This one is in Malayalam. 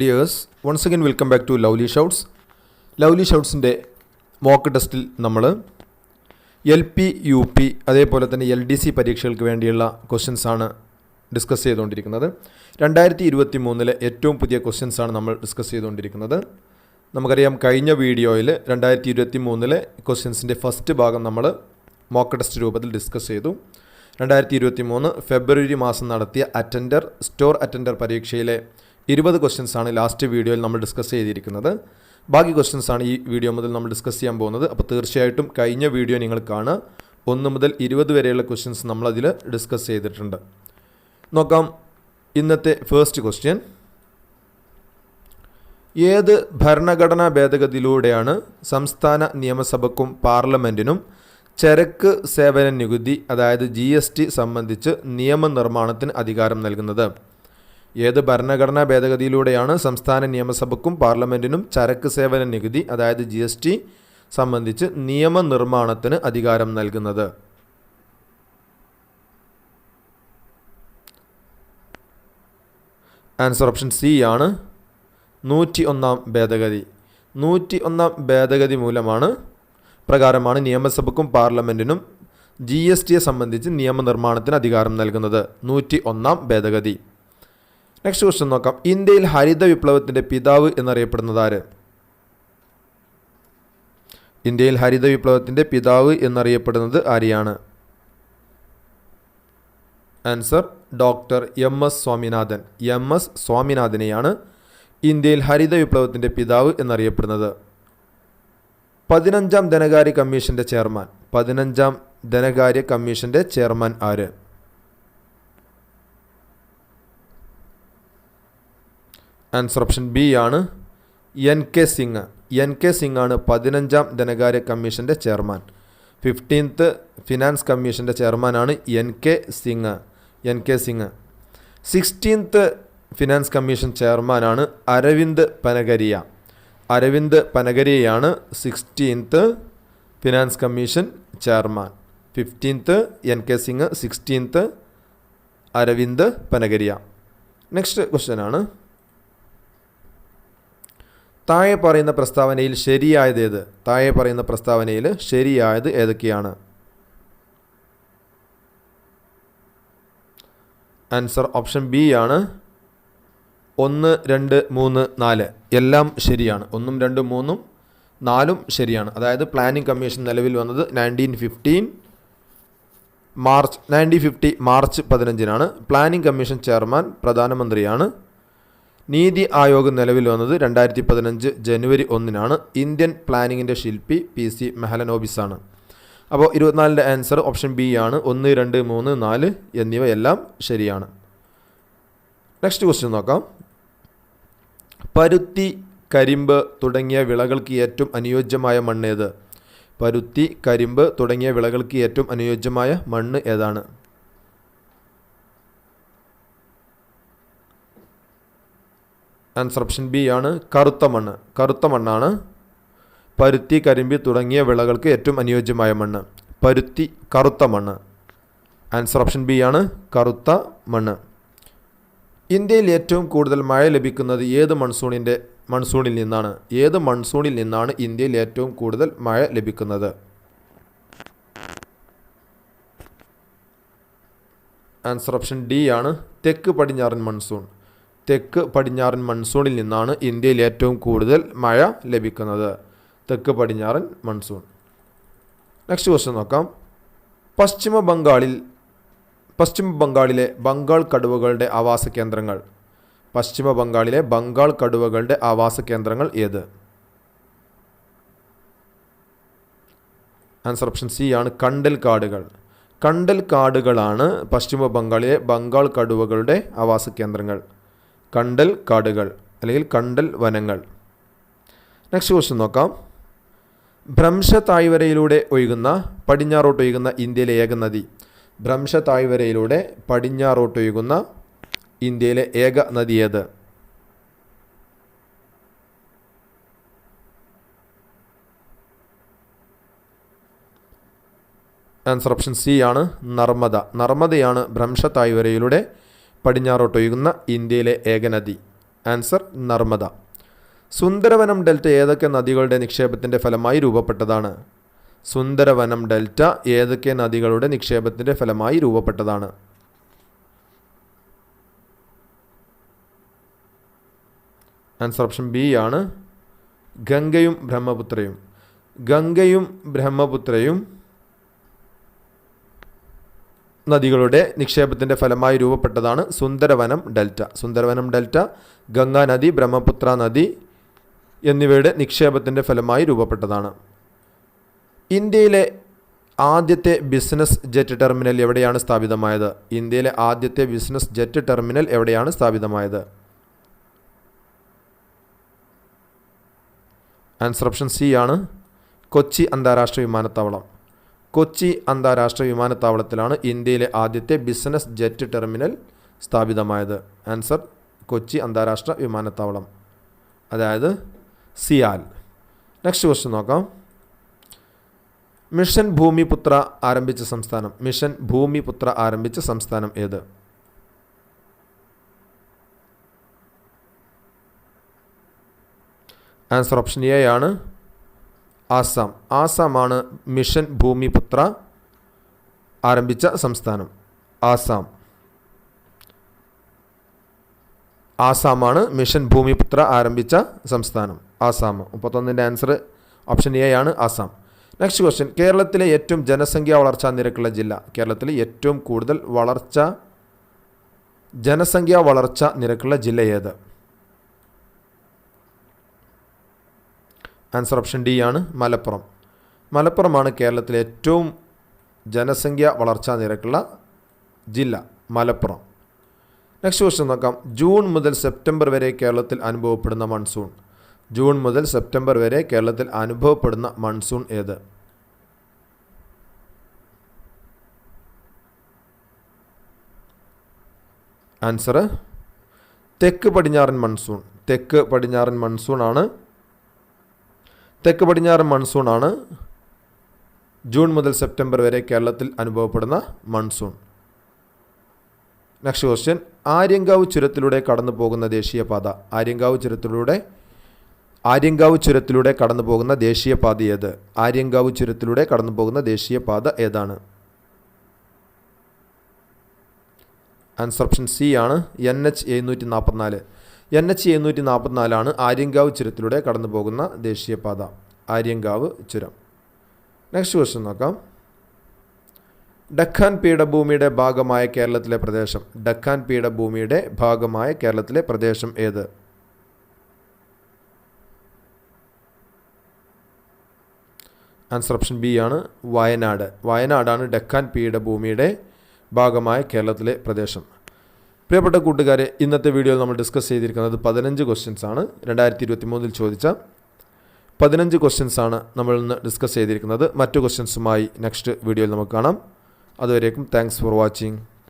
Dears once again welcome back to lovely shouts lovely ഷൗട്ട്സിന്റെ mock ടെസ്റ്റിൽ നമ്മൾ എൽ പി യു പി അതേപോലെ തന്നെ എൽ ഡി സി പരീക്ഷകൾക്ക് വേണ്ടിയുള്ള ക്വസ്റ്റ്യൻസ് ആണ് ഡിസ്കസ് ചെയ്തുകൊണ്ടിരിക്കുന്നത്. രണ്ടായിരത്തി ഇരുപത്തി മൂന്നിലെ ഏറ്റവും പുതിയ ക്വസ്റ്റ്യൻസ് ആണ് നമ്മൾ ഡിസ്കസ് ചെയ്തുകൊണ്ടിരിക്കുന്നത്. നമുക്കറിയാം കഴിഞ്ഞ വീഡിയോയിൽ രണ്ടായിരത്തി ഇരുപത്തി മൂന്നിലെ ക്വസ്റ്റ്യൻസിന്റെ ഫസ്റ്റ് ഭാഗം നമ്മൾ മോക്ക് ടെസ്റ്റ് രൂപത്തിൽ ഡിസ്കസ് ചെയ്തു. രണ്ടായിരത്തി ഇരുപത്തി മൂന്ന് ഫെബ്രുവരി മാസം നടത്തിയ അറ്റൻഡർ സ്റ്റോർ അറ്റൻഡർ പരീക്ഷയിലെ ഇരുപത് ആണ് ലാസ്റ്റ് വീഡിയോയിൽ നമ്മൾ ഡിസ്കസ് ചെയ്തിരിക്കുന്നത്. ബാക്കി ക്വസ്റ്റ്യൻസ് ആണ് ഈ വീഡിയോ മുതൽ നമ്മൾ ഡിസ്കസ് ചെയ്യാൻ പോകുന്നത്. അപ്പോൾ തീർച്ചയായിട്ടും കഴിഞ്ഞ വീഡിയോ നിങ്ങൾ കാണുക. ഒന്ന് മുതൽ ഇരുപത് വരെയുള്ള ക്വസ്റ്റ്യൻസ് നമ്മളതിൽ ഡിസ്കസ് ചെയ്തിട്ടുണ്ട്. നോക്കാം. ഇന്നത്തെ ഫേസ്റ്റ് ക്വസ്റ്റ്യൻ ഏത് ഭരണഘടനാ ഭേദഗതിയിലൂടെയാണ് സംസ്ഥാന നിയമസഭയ്ക്കും പാർലമെന്റിനും ചരക്ക് സേവന നികുതി അതായത് ജി എസ് ടി സംബന്ധിച്ച് നിയമനിർമ്മാണത്തിന് അധികാരം നൽകുന്നത്? ഏത് ഭരണഘടനാ ഭേദഗതിയിലൂടെയാണ് സംസ്ഥാന നിയമസഭയ്ക്കും പാർലമെന്റിനും ചരക്ക് സേവന നികുതി അതായത് ജി എസ് ടി സംബന്ധിച്ച് നിയമനിർമ്മാണത്തിന് അധികാരം നൽകുന്നത്? ആൻസർ ഓപ്ഷൻ സി ആണ്. നൂറ്റി ഒന്നാം ഭേദഗതി. നൂറ്റി ഒന്നാം ഭേദഗതി മൂലമാണ് പ്രകാരമാണ് നിയമസഭയ്ക്കും പാർലമെന്റിനും ജി എസ് ടിയെ സംബന്ധിച്ച് നിയമനിർമ്മാണത്തിന് അധികാരം നൽകുന്നത്. നൂറ്റി ഒന്നാം ഭേദഗതി. നെക്സ്റ്റ് ക്വസ്റ്റ്യൻ നോക്കാം. ഇന്ത്യയിൽ ഹരിത വിപ്ലവത്തിന്റെ പിതാവ് എന്നറിയപ്പെടുന്നത് ആര്? ഇന്ത്യയിൽ ഹരിത വിപ്ലവത്തിന്റെ പിതാവ് എന്നറിയപ്പെടുന്നത് ആരെയാണ്? Answer doctor M S Swaminathan. M S സ്വാമിനാഥനെയാണ് ഇന്ത്യയിൽ ഹരിത വിപ്ലവത്തിന്റെ പിതാവ് എന്നറിയപ്പെടുന്നത്. പതിനഞ്ചാം ധനകാര്യ കമ്മീഷന്റെ ചെയർമാൻ. പതിനഞ്ചാം ധനകാര്യ കമ്മീഷന്റെ ചെയർമാൻ ആര്? ആൻസർ ഓപ്ഷൻ ബി ആണ് N K Singh N K Singh ആണ് പതിനഞ്ചാം ധനകാര്യ കമ്മീഷന്റെ ചെയർമാൻ. ഫിഫ്റ്റീൻത്ത് ഫിനാൻസ് കമ്മീഷന്റെ ചെയർമാനാണ് N K Singh N K Singh sixteenth finance commission ചെയർമാനാണ് Arvind Panagariya. Arvind പനഗരിയയാണ് sixteenth finance commission chairman. Fifteenth N K Singh sixteenth Arvind Panagariya. Next question ആണ് താഴെ പറയുന്ന പ്രസ്താവനയിൽ ശരിയായത് ഏത്? താഴെ പറയുന്ന പ്രസ്താവനയിൽ ശരിയായത് ഏതൊക്കെയാണ്? ആൻസർ ഓപ്ഷൻ ബി ആണ്. ഒന്ന് രണ്ട് മൂന്ന് നാല്. എല്ലാം ശരിയാണ്. ഒന്നും രണ്ടും മൂന്നും നാലും ശരിയാണ്. അതായത് പ്ലാനിംഗ് കമ്മീഷൻ നിലവിൽ വന്നത് nineteen fifteen March nineteen fifty March പതിനഞ്ചിനാണ്. പ്ലാനിംഗ് കമ്മീഷൻ ചെയർമാൻ പ്രധാനമന്ത്രിയാണ്. നീതി ആയോഗ് നിലവിൽ വന്നത് രണ്ടായിരത്തി പതിനഞ്ച് ജനുവരി ഒന്നിനാണ്. ഇന്ത്യൻ പ്ലാനിങ്ങിന്റെ ശില്പി പി സി മെഹലനോബിസാണ്. അപ്പോൾ ഇരുപത്തിനാലിന്റെ ആൻസർ ഓപ്ഷൻ ബി ആണ്. ഒന്ന് രണ്ട് മൂന്ന് നാല് എന്നിവയെല്ലാം ശരിയാണ്. നെക്സ്റ്റ് ക്വസ്റ്റ്യൻ നോക്കാം. പരുത്തി കരിമ്പ് തുടങ്ങിയ വിളകൾക്ക് ഏറ്റവും അനുയോജ്യമായ മണ്ണ് ഏത്? പരുത്തി കരിമ്പ് തുടങ്ങിയ വിളകൾക്ക് ഏറ്റവും അനുയോജ്യമായ മണ്ണ് ഏതാണ്? ആൻസർ ഓപ്ഷൻ ബി ആണ് കറുത്ത മണ്ണ്. കറുത്ത മണ്ണാണ് പരുത്തി കരിമ്പി തുടങ്ങിയ വിളകൾക്ക് ഏറ്റവും അനുയോജ്യമായ മണ്ണ്. പരുത്തി കറുത്ത മണ്ണ്. ആൻസർ ഓപ്ഷൻ ബി ആണ് കറുത്ത മണ്ണ്. ഇന്ത്യയിൽ ഏറ്റവും കൂടുതൽ മഴ ലഭിക്കുന്നത് ഏത് മൺസൂണിന്റെ മൺസൂണിൽ നിന്നാണ്? ഏത് മൺസൂണിൽ നിന്നാണ് ഇന്ത്യയിൽ ഏറ്റവും കൂടുതൽ മഴ ലഭിക്കുന്നത്? ആൻസർ ഓപ്ഷൻ ഡി ആണ് തെക്ക് പടിഞ്ഞാറൻ മൺസൂൺ. തെക്ക് പടിഞ്ഞാറൻ മൺസൂണിൽ നിന്നാണ് ഇന്ത്യയിൽ ഏറ്റവും കൂടുതൽ മഴ ലഭിക്കുന്നത്. തെക്ക് പടിഞ്ഞാറൻ മൺസൂൺ. നെക്സ്റ്റ് ക്വസ്റ്റ്യൻ നോക്കാം. പശ്ചിമ ബംഗാളിൽ പശ്ചിമ ബംഗാളിലെ ബംഗാൾ കടുവകളുടെ ആവാസ കേന്ദ്രങ്ങൾ. പശ്ചിമ ബംഗാളിലെ ബംഗാൾ കടുവകളുടെ ആവാസ കേന്ദ്രങ്ങൾ ഏത്? ആൻസർ ഓപ്ഷൻ സി ആണ് കണ്ടൽ കാടുകൾ. കണ്ടൽ കാടുകളാണ് പശ്ചിമ ബംഗാളിലെ ബംഗാൾ കടുവകളുടെ ആവാസ കേന്ദ്രങ്ങൾ. കണ്ടൽ കാടുകൾ അല്ലെങ്കിൽ കണ്ടൽ വനങ്ങൾ. നെക്സ്റ്റ് ക്വസ്റ്റ്യൻ നോക്കാം. ഭ്രംശ തായ്വരയിലൂടെ ഒഴുകുന്ന പടിഞ്ഞാറോട്ട് ഒഴുകുന്ന ഇന്ത്യയിലെ ഏക നദി. ഭ്രംശ തായ്വരയിലൂടെ പടിഞ്ഞാറോട്ട് ഒഴുകുന്ന ഇന്ത്യയിലെ ഏക നദി ഏത്? ആൻസർ ഓപ്ഷൻ സി ആണ് നർമ്മദ. നർമ്മദയാണ് ഭ്രംശ തായ്വരയിലൂടെ പടിഞ്ഞാറോട്ടൊഴുകുന്ന ഇന്ത്യയിലെ ഏക നദി. ആൻസർ നർമ്മദ. സുന്ദരവനം ഡെൽറ്റ ഏതൊക്കെ നദികളുടെ നിക്ഷേപത്തിന്റെ ഫലമായി രൂപപ്പെട്ടതാണ്? സുന്ദരവനം ഡെൽറ്റ ഏതൊക്കെ നദികളുടെ നിക്ഷേപത്തിന്റെ ഫലമായി രൂപപ്പെട്ടതാണ്? ആൻസർ ഓപ്ഷൻ ബി ആണ്. ഗംഗയും ബ്രഹ്മപുത്രയും. ഗംഗയും ബ്രഹ്മപുത്രയും നദികളുടെ നിക്ഷേപത്തിന്റെ ഫലമായി രൂപപ്പെട്ടതാണ് സുന്ദരവനം ഡെൽറ്റ. സുന്ദരവനം ഡെൽറ്റ ഗംഗാ നദി ബ്രഹ്മപുത്ര നദി എന്നിവയുടെ നിക്ഷേപത്തിന്റെ ഫലമായി രൂപപ്പെട്ടതാണ്. ഇന്ത്യയിലെ ആദ്യത്തെ ബിസിനസ് ജെറ്റ് ടെർമിനൽ എവിടെയാണ് സ്ഥാപിതമായത്? ഇന്ത്യയിലെ ആദ്യത്തെ ബിസിനസ് ജെറ്റ് ടെർമിനൽ എവിടെയാണ് സ്ഥാപിതമായത്? ആൻസർ ഓപ്ഷൻ സി ആണ് കൊച്ചി അന്താരാഷ്ട്ര വിമാനത്താവളം. കൊച്ചി അന്താരാഷ്ട്ര വിമാനത്താവളത്തിലാണ് ഇന്ത്യയിലെ ആദ്യത്തെ ബിസിനസ് ജെറ്റ് ടെർമിനൽ സ്ഥാപിതമായത്. ആൻസർ കൊച്ചി അന്താരാഷ്ട്ര വിമാനത്താവളം. അതായത് സിയാൽ. നെക്സ്റ്റ് ക്വസ്റ്റ്യൻ നോക്കാം. മിഷൻ ഭൂമിപുത്ര ആരംഭിച്ച സംസ്ഥാനം. മിഷൻ ഭൂമിപുത്ര ആരംഭിച്ച സംസ്ഥാനം ഏത്? ആൻസർ ഓപ്ഷൻ എ ആണ്. ആസാം. ആസാമാണ് മിഷൻ ഭൂമിപുത്ര ആരംഭിച്ച സംസ്ഥാനം. ആസാം. ആസാമാണ് മിഷൻ ഭൂമിപുത്ര ആരംഭിച്ച സംസ്ഥാനം. ആസാം. മുപ്പത്തൊന്നിന്റെ ആൻസർ ഓപ്ഷൻ എ ആണ് ആസാം. Next question. കേരളത്തിലെ ഏറ്റവും ജനസംഖ്യാ വളർച്ചാ നിരക്കുള്ള ജില്ല. കേരളത്തിലെ ഏറ്റവും കൂടുതൽ വളർച്ച ജനസംഖ്യാ വളർച്ച നിരക്കുള്ള ജില്ല ഏത്? ആൻസർ ഓപ്ഷൻ ഡി ആണ് മലപ്പുറം. മലപ്പുറമാണ് കേരളത്തിലെ ഏറ്റവും ജനസംഖ്യ വളർച്ചാ നിരക്കുള്ള ജില്ല മലപ്പുറം. നെക്സ്റ്റ് ക്വസ്റ്റ്യൻ നോക്കാം. ജൂൺ മുതൽ സെപ്റ്റംബർ വരെ കേരളത്തിൽ അനുഭവപ്പെടുന്ന മൺസൂൺ ജൂൺ മുതൽ സെപ്റ്റംബർ വരെ കേരളത്തിൽ അനുഭവപ്പെടുന്ന മൺസൂൺ ഏത്? ആൻസർ തെക്ക് പടിഞ്ഞാറൻ മൺസൂൺ തെക്ക് പടിഞ്ഞാറൻ മൺസൂൺ ആണ് തെക്ക് മൺസൂൺ ആണ് ജൂൺ മുതൽ സെപ്റ്റംബർ വരെ കേരളത്തിൽ അനുഭവപ്പെടുന്ന മൺസൂൺ. നെക്സ്റ്റ് ക്വസ്റ്റ്യൻ ആര്യങ്കാവ് ചുരത്തിലൂടെ കടന്നു പോകുന്ന ദേശീയപാത. ആര്യങ്കാവ് ചുരത്തിലൂടെ ആര്യങ്കാവ് ചുരത്തിലൂടെ കടന്നു പോകുന്ന ദേശീയപാത ഏത്? ആര്യങ്കാവ് ചുരത്തിലൂടെ കടന്നു പോകുന്ന ദേശീയപാത ഏതാണ്? ആൻസർ ഓപ്ഷൻ സി ആണ്. എൻ എച്ച് എഴുന്നൂറ്റി നാൽപ്പത്തിനാല് എൻ എച്ച് എഴുന്നൂറ്റി നാൽപ്പത്തിനാലാണ് ആര്യങ്കാവ് ചുരത്തിലൂടെ കടന്നു പോകുന്ന ദേശീയപാത. ആര്യങ്കാവ് ചുരം. നെക്സ്റ്റ് ക്വസ്റ്റ്യൻ നോക്കാം. ഡക്കാൻ പീഠഭൂമിയുടെ ഭാഗമായ കേരളത്തിലെ പ്രദേശം. ഡക്കാൻ പീഠഭൂമിയുടെ ഭാഗമായ കേരളത്തിലെ പ്രദേശം ഏത്? ആൻസർ ഓപ്ഷൻ ബി ആണ് വയനാട്. വയനാടാണ് ഡക്കാൻ പീഠഭൂമിയുടെ ഭാഗമായ കേരളത്തിലെ പ്രദേശം. പ്രിയപ്പെട്ട കൂട്ടുകാരെ ഇന്നത്തെ വീഡിയോയിൽ നമ്മൾ ഡിസ്കസ് ചെയ്തിരിക്കുന്നത് പതിനഞ്ച് ക്വസ്റ്റ്യൻസ് ആണ്. രണ്ടായിരത്തി ഇരുപത്തി മൂന്നിൽ ചോദിച്ച പതിനഞ്ച് ക്വസ്റ്റ്യൻസ് ആണ് നമ്മൾ ഇന്ന് ഡിസ്കസ് ചെയ്തിരിക്കുന്നത്. മറ്റു ക്വസ്റ്റ്യൻസുമായി നെക്സ്റ്റ് വീഡിയോയിൽ നമുക്ക് കാണാം. അതുവരേക്കും താങ്ക്സ് ഫോർ വാച്ചിങ്